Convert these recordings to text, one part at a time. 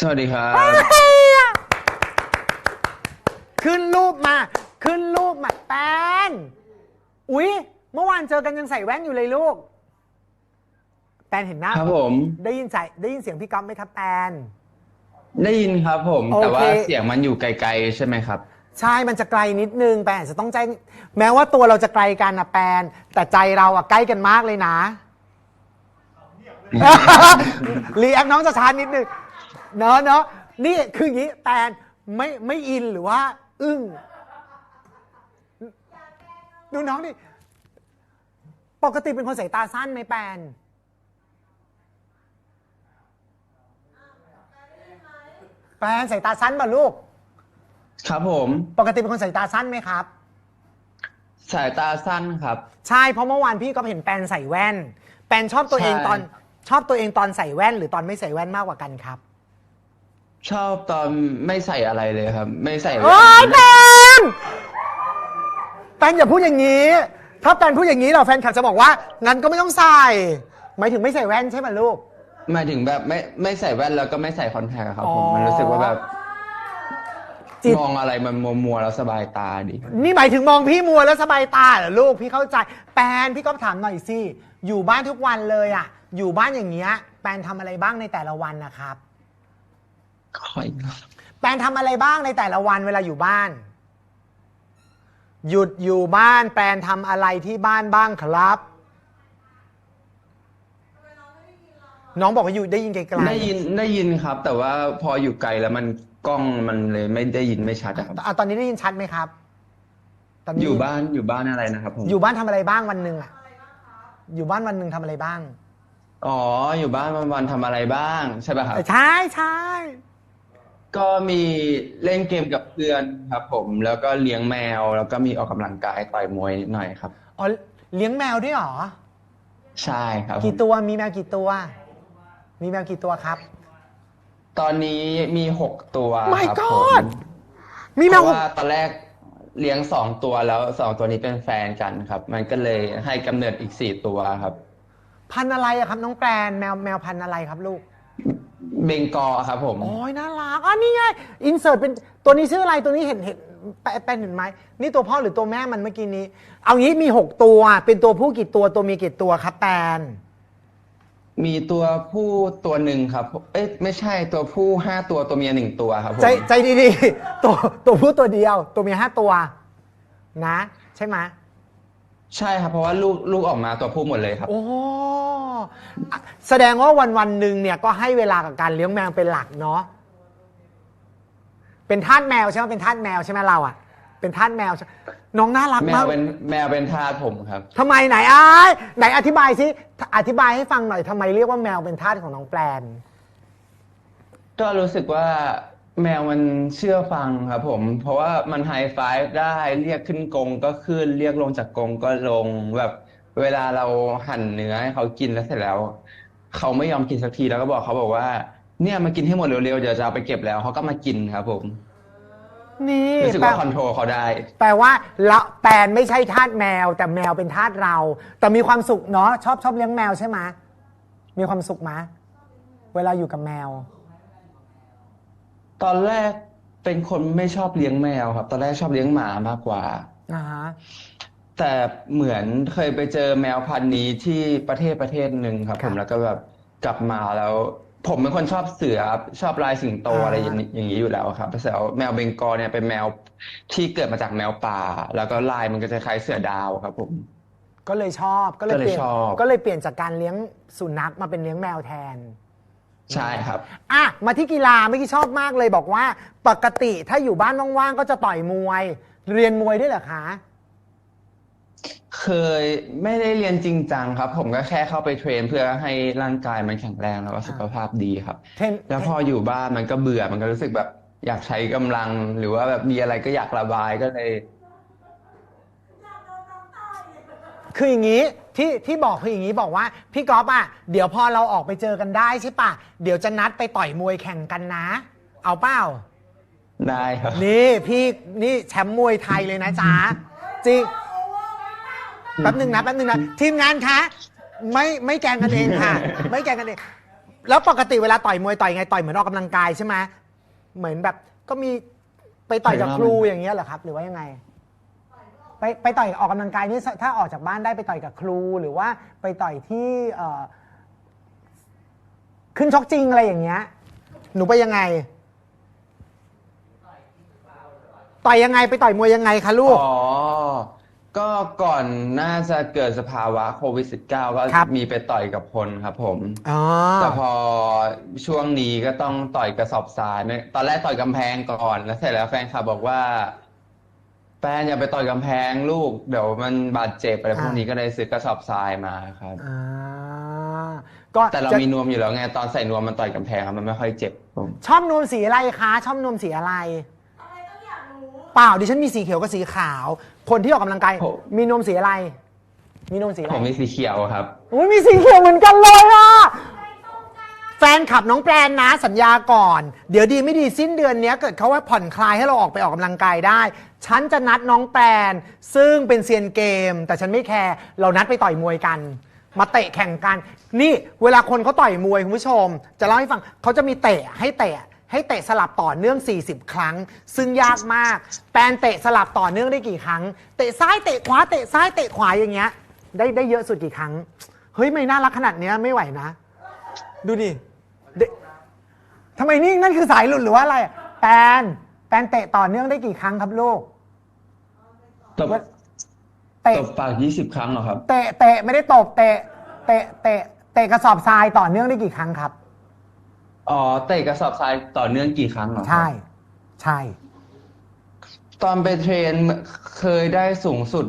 สวัสดีครับ ขึ้นรูปมา ขึ้นรูปมาแปนอุ๊ย เมื่อวานเจอกันยังใส่แว่นอยู่เลยลูก แปนเห็นหน้าครับผม ได้ยินใส่ได้ยินเสียงพี่ก๊อฟไหมครับแปน ได้ยินครับผม โอเค แต่ว่าเสียงมันอยู่ไกลๆใช่ไหมครับ ใช่ มันจะไกลนิดนึง แปนอาจจะต้องใจ แม้ว่าตัวเราจะไกลกันนะแปน แต่ใจเราอะใกล้กันมากเลยนะ รีแอคน้องจะช้านิดนึง เนอะเนอะนี่คืออย่างนี้แปนไม่ไม่อินหรือว่า อึ้งดูน้องดิปกติเป็นคนสายตาสั้นไหมแปนแปนสายตาสั้นป่ะลูก ครับผม ปกติเป็นคนสายตาสั้นไหมครับ สายตาสั้นครับ ใช่เพราะเมื่อวานพี่ก็เห็นแปนใส่แว่น แปนชอบตัวเองใช่ตอน ชอบตัวเองตอนใส่แว่น หรือตอนไม่ใส่แว่นมากกว่ากันครับ ชอบตอนไม่ใส่อะไรเลยครับ ไม่ใส่โอ้ยแปนแปนอย่าพูดอย่างนี้ ถ้าแปนพูดอย่างนี้เราแฟนคลับจะบอกว่า งั้นก็ไม่ต้องใส่หมายถึงไม่ใส่แว่นใช่ไหมลูก หมายถึงแบบไม่ไม่ใส่แว่นแล้วก็ไม่ใส่คอนแทคอะครับผมอ๋อมันรู้สึกว่าแบบจิต มองอะไรมันมัวมัวๆแล้วสบายตาดี นี่หมายถึงมองพี่มัวแล้วสบายตาเหรอลูกพี่เข้าใจแปนพี่ก็ถามหน่อยสิอยู่บ้านทุกวันเลยอะอยู่บ้านอย่างเงี้ยแปนทำอะไรบ้างในแต่ละวันนะครับ ค่อยแปนทำอะไรบ้างในแต่ละวันเวลาอยู่บ้าน หยุดอยู่บ้านแปนทำอะไรที่บ้านบ้างครับ น้องบอกว่าอยู่ได้ยินไกลๆได้ยินได้ยินครับ แต่ว่าพออยู่ไกลแล้วมันกล้องมันเลยไม่ได้ยินไม่ชัดอะครับอะตอนนี้ได้ยินชัดไหมครับตอยู่บ้านอยู่บ้านอะไรนะครับผมอยู่บ้านทำอะไรบ้างวันหนึ่งอะอยู่บ้านวันหนึ่งทำอะไรบ้างอ๋ออยู่บ้านวันๆทำอะไรบ้างใช่ป่ะครับ ใช่ใช่ ก็มีเล่นเกมกับเพื่อนครับผมแล้วก็เลี้ยงแมว แล้วก็มีออกกำลังกายต่อยมวยนิดหน่อยครับ อ๋อเลี้ยงแมวด้วยเหรอ ใช่ครับผมกี่ตัวมีแมวกี่ตัว มีแมวกี่ตัวครับ ตอนนี้มีหกตัว My ครับ God ผมมีแมเพวราะว่าตอนแรกเลี้ยงสองตัวแล้วสองตัวนี้เป็นแฟนกันครับ มันก็เลยให้กำเนิดอีกสี่ตัวครับ พันธุ์อะไรอะครับ น้องแปรนแมวแมวพันธุ์อะไรครับลูก เบงกอลครับผม โอ้ยน่ารักอ๋อนี่ไงอินเสิร์ตเป็นตัวนี้ชื่ออะไรตัวนี้เห็นเห็นแปแปนเห็นไหมนี่ตัวพ่อหรือตัวแม่มันเมื่อกี้นี้ เอางี้มีหกตัวเป็นตัวผู้กี่ตัวตัวเมียกี่ตัวครับแปนมีตัวผู้ตัวหนึ่งครับ เอ้ยไม่ใช่ตัวผู้ห้าตัวตัวเมียหนึ่งตัวครับผมใจใจดีๆ ตัวตัวผู้ตัวเดียว ตัวเมียห้าตัว นะ ใช่ไหมใช่ครับเพราะว่าลูกลูกออกมาตัวผู้หมดเลยครับ โอ้อะ แสดงว่าวันวันๆหนึ่งเนี่ยก็ให้เวลากับการเลี้ยงแมวเป็นหลักเนาะเป็นทาสแมวใช่ไหมเป็นทาสแมวใช่ไหมเราอะเป็นทาสแมวใช่น้องน่ารักแมมาวกเป็นแมวเป็นทาสผมครับ ทำไมไหนอ้ายไหนอธิบายสิอธิบายให้ฟังหน่อยทำไมเรียกว่าแมวเป็นทาสของน้องแปลน ก็รู้สึกว่าแมวมันเชื่อฟังครับผม เพราะว่ามันไฮไฟว์ได้เรียกขึ้นกรงก็ขึ้น เรียกลงจากกรงก็ลงแบบ เวลาเราหั่นเนื้อให้เขากินแล้วเสร็จแล้ว เขาไม่ยอมกินสักทีแล้วก็บอกเขาบอกว่า เนี่ยมากินให้หมดเร็วๆเดี๋ยวจะเอาไปเก็บแล้วเขาก็มากินครับ ผม นี่รู้สึกแปลว่าคอนโทรลเขาได้ แปลว่าละแปลนไม่ใช่ทาสแมว แต่แมวเป็นทาสเรา แต่มีความสุขเนาะชอบชอบเลี้ยงแมวใช่ไหมมีความสุขไหมเวลาอยู่กับแมว ตอนแรกเป็นคนไม่ชอบเลี้ยงแมวครับ ตอนแรกชอบเลี้ยงหมามากกว่าอ่าฮะ แต่เหมือนเคยไปเจอแมวพันธุ์นี้ที่ประเทศประเทศหนึ่งครับผมแล้วก็แบบกลับมาแล้ว ผมเป็นคนชอบเสือชอบลายสิงโตอะไรอย่างนี้อย่างนี้อยู่แล้วครับแต่แมวเบงกอลเนี่ยเป็นแมวที่เกิดมาจากแมวป่า แล้วก็ลายมันก็จะคล้ายเสือดาวครับ ผม ก็เลยชอบก็เลยก็เลยเปลี่ยนชอบ ก็เลยเปลี่ยนจากการเลี้ยงสุนัขมาเป็นเลี้ยงแมวแทน ใช่ครับ อะ มาที่กีฬาเมื่อกี้ชอบมากเลยบอกว่า ปกติถ้าอยู่บ้านว่างๆก็จะต่อยมวย เรียนมวยด้วยเหรอคะ เคยไม่ได้เรียนจริงจังครับ ผมก็แค่เข้าไปเทรนเพื่อให้ร่างกายมันแข็งแรงแล้วก็สุขภาพดีครับ เทรนแล้วพออยู่บ้านมันก็เบื่อมันก็รู้สึกแบบอยากใช้กำลัง หรือว่าแบบมีอะไรก็อยากระบายก็เลย คืออย่างนี้ที่ที่บอกคืออย่างนี้บอกว่าพี่ก๊อฟอะเดี๋ยวพอเราออกไปเจอกันได้ใช่ปะเดี๋ยวจะนัดไปต่อยมวยแข่งกันนะ เอาเปล่า ได้ครับ นี่พี่นี่แชมป์มวยไทยเลยนะจ๊ะจริง แป๊บหนึ่งนะแป๊บหนึ่งนะทีมงานคะไม่ไม่แกล้งกันเองค่ะ ไม่แกล้งกันเอง แล้วปกติเวลาต่อยมวยต่อยไงต่อยเหมือนออกกำลังกายใช่ไหมเหมือนแบบก็มีไปต่อยกับครูอย่างเงี้ยเหรอครับ หรือว่ายังไง ไปไปต่อยออกกำลังกายนี่ถ้าออกจากบ้านได้ไปต่อยกับครูหรือว่าไปต่อยที่เอ่อขึ้นชกจริงอะไรอย่างเงี้ย หนูไปยังไง ต่อยยังไงไปต่อยมวยยังไงคะลูก อ๋อ ก็ก่อนน่าจะเกิดสภาวะโควิด -19 ก็ครับ มีไปต่อยกับคนครับผม อ๋อ แต่พอช่วงนี้ก็ต้องต่อยกระสอบทรายไม่ตอนแรกต่อยกำแพงก่อน แล้วเสร็จแล้วแฟนคลับบอกว่า แฟนอย่าไปต่อยกำแพงลูก เดี๋ยวมันบาดเจ็บอะไรพวกนี้ก็เลยซื้อกระสอบทรายมาครับ อ่าก็แต่เราจะมีนวมอยู่แล้วไงตอนใส่นวมมันต่อยกำแพงครับมันไม่ค่อยเจ็บผม ชอบนวมสีอะไรคะ ชอบนวมสีอะไร เปล่าดิฉันมีสีเขียวกับสีขาว คนที่ออกกำลังกายมีนวมสีอะไร มีนวมสีอะไรผมมีสีเขียวครับ อุ้ยมีสีเขียวเหมือนกันเลยอะแฟนขับน้องแปรนนะสัญญาก่อน เดี๋ยวดีไม่ดีสิ้นเดือนเนี้ยเกิดเขาว่าผ่อนคลายให้เราออกไปออกกำลังกายได้ ฉันจะนัดน้องแปรนซึ่งเป็นเซียนเกม แต่ฉันไม่แคร์เรานัดไปต่อยมวยกัน มาเตะแข่งกัน นี่เวลาคนเขาต่อยมวยคุณผู้ชม จะเล่าให้ฟังเขาจะมีเตะให้เตะ ให้เตะสลับต่อเนื่อง 40 ครั้ง ซึ่งยากมาก แปรนเตะสลับต่อเนื่องได้กี่ครั้ง เตะซ้ายเตะขวาเตะซ้ายเตะขวาอย่างเงี้ย ได้ได้เยอะสุดกี่ครั้ง เฮ้ยไม่น่ารักขนาดเนี้ยไม่ไหวนะ ดูดิเดทำไมนี่นั่นคือสายหลุดหรือว่าอะไรอะแปนแปนเตะต่อเนื่องได้กี่ครั้งครับลูกตบเตะตบปากยี่สิบครั้งเหรอครับ เตะเตะไม่ได้ตบเตะ เตะเตะเตะกระสอบทรายต่อเนื่องได้กี่ครั้งครับ อ๋อเตะกระสอบทรายต่อเนื่องกี่ครั้งเหรอครับใช่ ใช่ ตอนไปเทรนเคยได้สูงสุด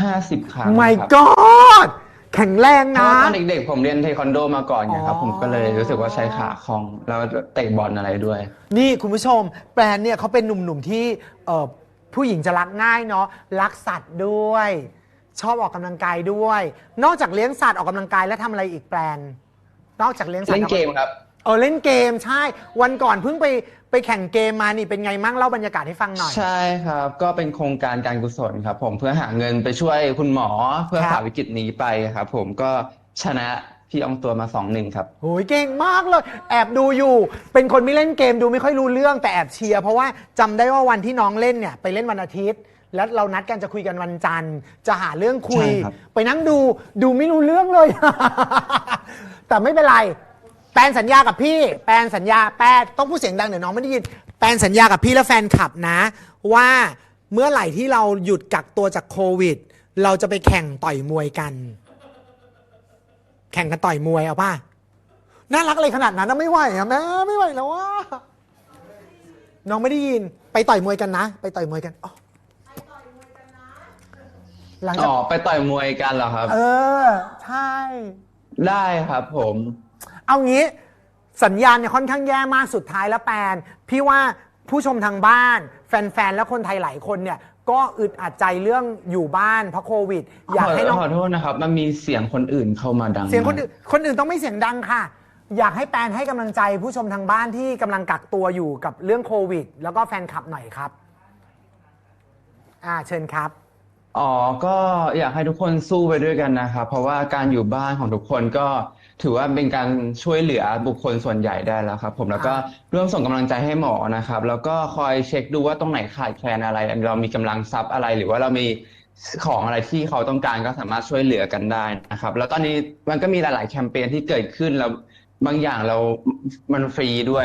ห้าสิบครั้งไม่ครับ god แข็งแรงเพนะราะว่าตอนเด็กๆผมเรียนเทควันโดมาก่อนไงครับ อ๋อ ผมก็เลยรู้สึกว่าใช้ขาคล่อง แล้วเตะบอลอะไรด้วย นี่คุณผู้ชม แปรนเนี่ยเขาเป็นหนุ่มๆที่เอ่อผู้หญิงจะรักง่ายเนาะรักสัตว์ด้วย ชอบออกกำลังกายด้วย นอกจากเลี้ยงสัตว์ออกกำลังกายแล้วทำอะไรอีกแปรนนอกจากเลี้ยงสัตว์เล่นเกมครับเออเล่นเกมใช่ วันก่อนเพิ่งไปไปแข่งเกมมานี่เป็นไงมั่งเล่าบรรยากาศให้ฟังหน่อย ใช่ครับ ก็เป็นโครงการการกุศลครับ ผมเพื่อหาเงินไปช่วยคุณหมอเพื่อครับ ฝ่าวิกฤตนี้ไปครับ ผมก็ชนะพี่อองตัวมาสองหนึ่งครับ โอ้ยเก่งมากเลย แอบดูอยู่ เป็นคนไม่เล่นเกมดูไม่ค่อยรู้เรื่องแต่แอบเชียร์เพราะว่าจำได้ว่าวันที่น้องเล่นเนี่ยไปเล่นวันอาทิตย์ แล้วเรานัดกันจะคุยกันวันจันทร์ จะหาเรื่องคุย ใช่ครับ ไปนั่งดูดูไม่รู้เรื่องเลย แต่ไม่เป็นไร แปลนสัญญากับพี่ แปลนสัญญาแปลต้องพูดเสียงดังเดี๋ยวน้องไม่ได้ยิน แปลนสัญญากับพี่และแฟนคลับนะ ว่าเมื่อไหร่ที่เราหยุดกักตัวจากโควิด เราจะไปแข่งต่อยมวยกัน แข่งกันต่อยมวยเอาป่ะน่ารักอะไรขนาดนั้นนะไม่ไหวอะแม่ไม่ไหวแล้วว่าน้องไม่ได้ยินไปต่อยมวยกันนะ ไปต่อยมวยกันอ๋อหลังจากอ๋อไปต่อยมวยกันเหรอครับ เออ ใช่ ได้ครับผม เอางี้สัญญาณเนี่ยค่อนข้างแย่มากสุดท้ายแล้วแปนพี่ว่าผู้ชมทางบ้าน แฟนๆ และคนไทยหลายคนเนี่ย ก็อึดอัดใจเรื่องอยู่บ้านเพราะโควิด อยากให้น้องขอโทษนะครับ มันมีเสียงคนอื่นเข้ามาดังเสียงคนมากอื่นคนอื่นต้องไม่เสียงดังค่ะ อยากให้แปนให้กำลังใจผู้ชมทางบ้านที่กำลังกักตัวอยู่กับเรื่องโควิด แล้วก็แฟนคลับหน่อยครับ อ่าเชิญครับอ๋อก็อยากให้ทุกคนสู้ไปด้วยกันนะครับเพราะว่าการอยู่บ้านของทุกคนก็ ถือว่าเป็นการช่วยเหลือบุคคลส่วนใหญ่ได้แล้วครับ ผมแล้วก็ร่วมส่งกำลังใจให้หมอนะครับ แล้วก็คอยเช็คดูว่าตรงไหนขาดแคลนอะไร เรามีกำลังทรัพย์อะไร หรือว่าเรามีของอะไรที่เขาต้องการก็สามารถช่วยเหลือกันได้นะครับ แล้วตอนนี้มันก็มีหลาย ๆ แคมเปญที่เกิดขึ้นแล้วบางอย่างเรา มันฟรีด้วย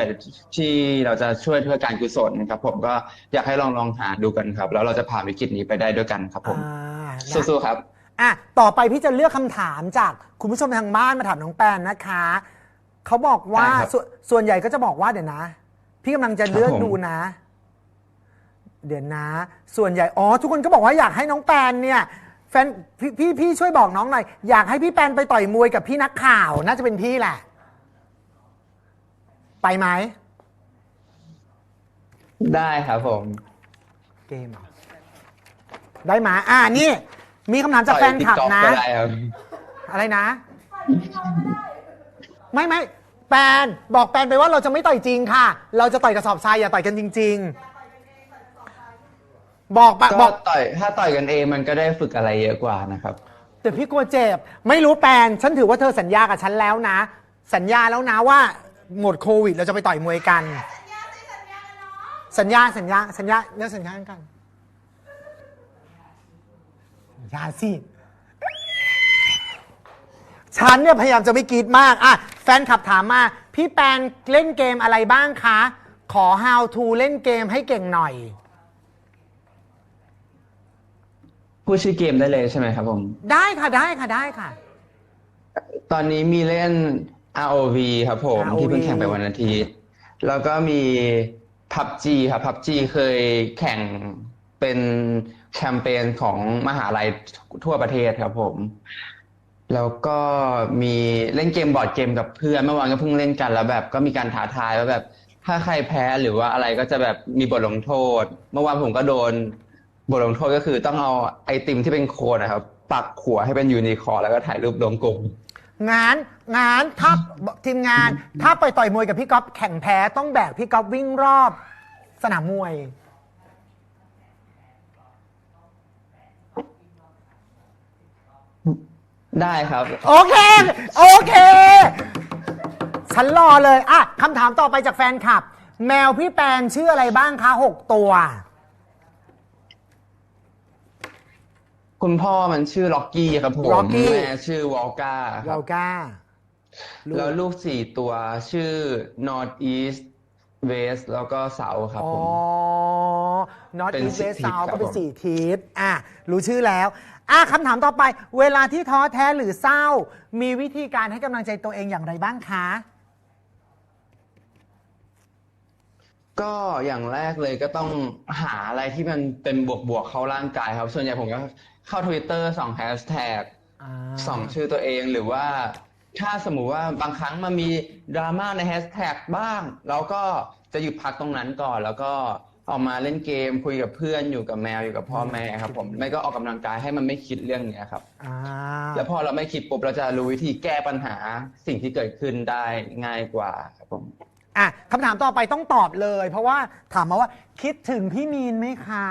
ที่เราจะช่วยเพื่อการกุศลนะครับ ผมก็อยากให้ลองลองหาดูกันครับ แล้วเราจะผ่านวิกฤตนี้ไปได้ด้วยกันครับ ผมอ่านะสู้ๆครับ อะต่อไปพี่จะเลือกคำถามจากคุณผู้ชมทางบ้านมาถามน้องแปนนะคะ เขาบอกว่าได้ครับสวนส่วนใหญ่ก็จะบอกว่าเดี๋ยวนะ พี่กำลังจะเลือกครับผม ดูนะ เดี๋ยวนะ ส่วนใหญ่อ๋อทุกคนก็บอกว่าอยากให้น้องแปนเนี่ย แฟนพี่พี่พี่ช่วยบอกน้องหน่อยอยากให้พี่แปนไปต่อยมวยกับพี่นักข่าวน่าจะเป็นพี่แหละ ไปไหม ได้ครับผม เกมเหรอได้ไหมอ่านี่ มีคำถามจากแฟนคลับต่อยนะ TikTok ก็ได้ครับอะไรนะ ไม่ไม่แปนบอกแปนไปว่าเราจะไม่ต่อยจริงค่ะ เราจะต่อยกระสอบทรายอย่าต่อยกันจริง ๆ บอกปะบก็อก ต่อยถ้าต่อยกันเองมันก็ได้ฝึกอะไรเยอะกว่านะครับ แต่พี่กลัวเจ็บ ไม่รู้แปนฉันถือว่าเธอสัญญากับฉันแล้วนะ สัญญาแล้วนะว่าหมดโควิด เราจะไปต่อยมวยกัน สัญญาสัญญาสัญญาเรื่องสัญญากัน สัญญาสิ ฉันเนี่ยพยายามจะไม่กรีดมากอะแฟนขับถามมา พี่แปนเล่นเกมอะไรบ้างคะ ขอ how to เล่นเกมให้เก่งหน่อย พูดชื่อเกมได้เลยใช่ไหมครับผม ได้ค่ะได้ค่ะได้ค่ะ ตอนนี้มีเล่น ROV ครับผม ROV ที่เพิ่งแข่งไปวันอาทิตย์ แล้วก็มี PUBG ครับ PUBG เคยแข่งเป็น แคมเปญของมหาลัยทั่วประเทศครับผม แล้วก็มีเล่นเกมบอร์ดเกมกับเพื่อนเมื่อวานก็เพิ่งเล่นกันแล้วแบบ ก็มีการท้าทายว่าแบบ ถ้าใครแพ้หรือว่าอะไรก็จะแบบมีบทลงโทษ เมื่อวานผมก็โดน บทลงโทษก็คือต้องเอาไอติมที่เป็นโคนนะครับ ปักหัวให้เป็นยูนิคอร์นแล้วก็ถ่ายรูปลงกลุ่มงานงานถ้าทีมงาน ถ้าไปต่อยมวยกับพี่ก๊อฟแข่งแพ้ต้องแบกพี่ก๊อฟวิ่งรอบ สนามมวย ได้ครับ โอเค โอเค ฉันรอเลย อะคำถามต่อไปจากแฟนคลับ แมวพี่แปนชื่ออะไรบ้างคะหกตัว คุณพ่อมันชื่อล็อกกี้ครับผม Rocky แม่ชื่อวอลกาครัเราบกล้า แล้วลูกสี่ตัวชื่อ North East West แล้วก็เสาครับอ๋อ ผม North เป็น East สี่ West ทิศ South ครับก็เป็นผม สี่ทิศอะ รู้ชื่อแล้ว อะคำถามต่อไป เวลาที่ท้อแท้หรือเศร้า มีวิธีการให้กำลังใจตัวเองอย่างไรบ้างคะ ก็อย่างแรกเลยก็ต้องหาอะไรที่มันเป็นบวกๆเข้าร่างกายครับ ส่วนใหญ่ผมก็เข้า Twitter ส่องแฮชแท็กอ่า ส่องชื่อตัวเองหรือว่า ถ้าสมมุติว่าบางครั้งมันมีดราม่าในแฮชแท็กบ้าง เราก็จะหยุดพักตรงนั้นก่อน แล้วก็ ออกมาเล่นเกมคุยกับเพื่อนอยู่กับแมวอยู่กับพ่อแม่ครับ ผมไม่ก็ออกกำลังกายให้มันไม่คิดเรื่องเนี้ยครับ อ่าแล้วพอเราไม่คิดปุ๊บเราจะรู้วิธีแก้ปัญหาสิ่งที่เกิดขึ้นได้ง่ายกว่าครับผม อะคำถามต่อไปต้องตอบเลย เพราะว่าถามมาว่าคิดถึงพี่มีนไหมคะ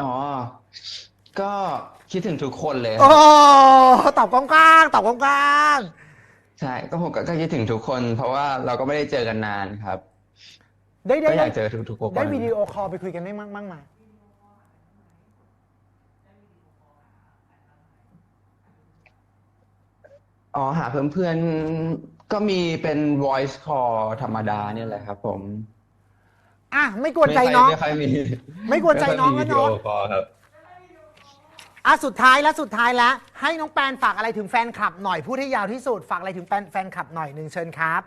อ๋อ ก็คิดถึงทุกคนเลยโอ้ตอบกว้างๆตอบกว้าง ใช่ ก็ผมก็ก็คิดถึงทุกคน เพราะว่าเราก็ไม่ได้เจอกันนานครับๆได้ได้ก็อยากเจอทุกๆคนได้วิดีโอคอลไปคุยกันได้มั้งมั้งไหมอ๋อหาเพื่อนๆ ก็มีเป็น voice call ธรรมดาเนี่ยแหละครับ ผมอะไม่กวนใจน้อง ไม่ค่อยมีไม่กวนใจน้องไม่แล้วค่อยมีเนอะวิดีโอคอลครับ อะสุดท้ายและสุดท้ายแล้ว ให้น้องแปนฝากอะไรถึงแฟนคลับหน่อยพูดให้ยาวที่สุดฝากอะไรถึงแฟนแฟนคลับหน่อยหนึ่งเชิญครับ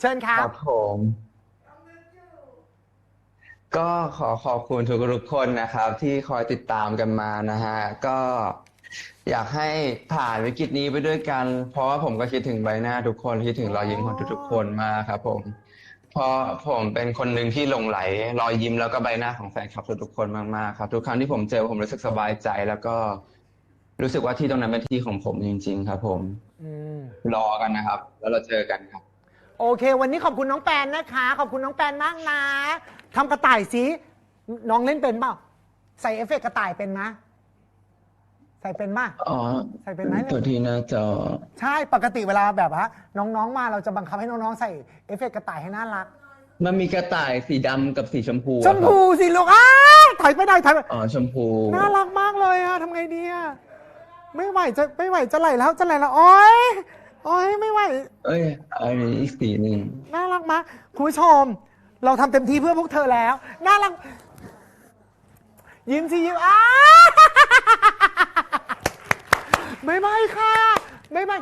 เชิญครัคบ รับผม ก็ขอขอบคุณทุกๆคนนะครับ ที่คอยติดตามกันมานะฮะ ก็อยากให้ผ่านวิกฤตนี้ไปด้วยกัน เพราะว่าผมก็คิดถึงใบหน้าทุกคนคิดถึงรอยยิ้มของทุกๆคนมากครับผม เพราะผมเป็นคนหนึ่งที่หลงไหล รอยยิ้มแล้วก็ใบหน้าของแฟนคลับทุกๆคนมากๆครับ ทุกครั้งที่ผมเจอผมรู้สึกสบายใจแล้วก็ รู้สึกว่าที่ตรงนั้นเป็นที่ของผมจริง ๆ ครับผมอืม รอกันนะครับ แล้วเราเจอกันครับ โอเค วันนี้ขอบคุณน้องแปนนะคะ ขอบคุณน้องแปนมากนะทำกระต่ายสิน้องเล่นเป็นเปล่า ใส่เอฟเฟกต์กระต่ายเป็นนะ ใส่เป็นป่ะอ๋อใส่เป็นไหมตัวที่หน้าจอ ใช่ปกติเวลาแบบว่าน้องๆมาเราจะบังคับให้น้องๆใส่เอฟเฟกต์กระต่ายให้น่ารักมันมีกระต่ายสีดำกับสีชมพูชอะมครับพูสิลูกอ้าวถอยไปหน่อยถอยไปอ๋อชมพู น่ารักมากเลยอะทำไงดีอะไม่ไหวจะไม่ไหวจะไหลแล้วจะไหลแล้วโอ๊ยโอ๊ยไม่ไหว เอ้ยอันนี้อีกสีหนึ่งน่ารักมากคุณผู้ชม เราทำเต็มที่เพื่อพวกเธอแล้ว น่ารัก ยิ้มสิยิ้มอ้าไม่ไม่ค่ะไม่ไม่